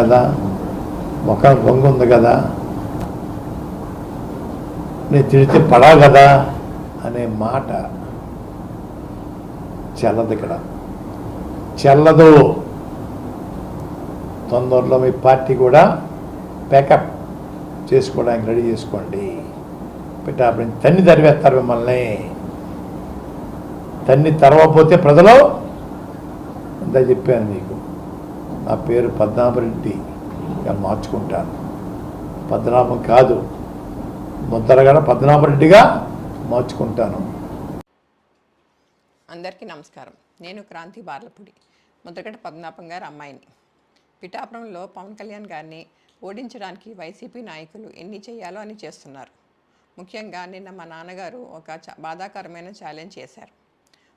కదా ముఖం బొంగు ఉంది కదా నేను తిడితే పడా కదా అనే మాట చెల్లదు ఇక్కడ. చెల్లదు. తొందరలో మీ పార్టీ కూడా ప్యాకప్ చేసుకోవడానికి రెడీ చేసుకోండి. పెట్టాపడి తన్ని తరివేస్తారు మిమ్మల్ని. తన్ని తరవపోతే ప్రజలు ఇంత చెప్పాను మీకు. నా పేరు పద్మనాభరెడ్డి మార్చుకుంటాను. పద్మనాభం కాదు. ముద్దరగడ పద్మనాభరెడ్డిగా మార్చుకుంటాను. అందరికీ నమస్కారం. నేను క్రాంతి బార్లపూడి. ముద్రగడ పద్మనాభం గారు అమ్మాయిని. పిఠాపురంలో పవన్ కళ్యాణ్ గారిని ఓడించడానికి వైసీపీ నాయకులు ఎన్ని చేయాలో అని చేస్తున్నారు. ముఖ్యంగా నిన్న మా నాన్నగారు ఒక బాధాకరమైన ఛాలెంజ్ చేశారు.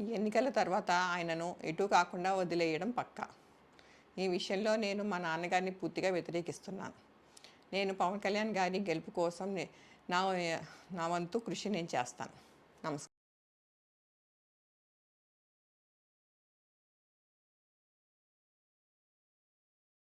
ఈ ఎన్నికల తర్వాత ఆయనను ఎటు కాకుండా వదిలేయడం పక్కా. ఈ విషయంలో నేను మా నాన్నగారిని పూర్తిగా వ్యతిరేకిస్తున్నాను. నేను పవన్ కళ్యాణ్ గారి గెలుపు కోసం నా నా వంతు కృషి నేను చేస్తాను.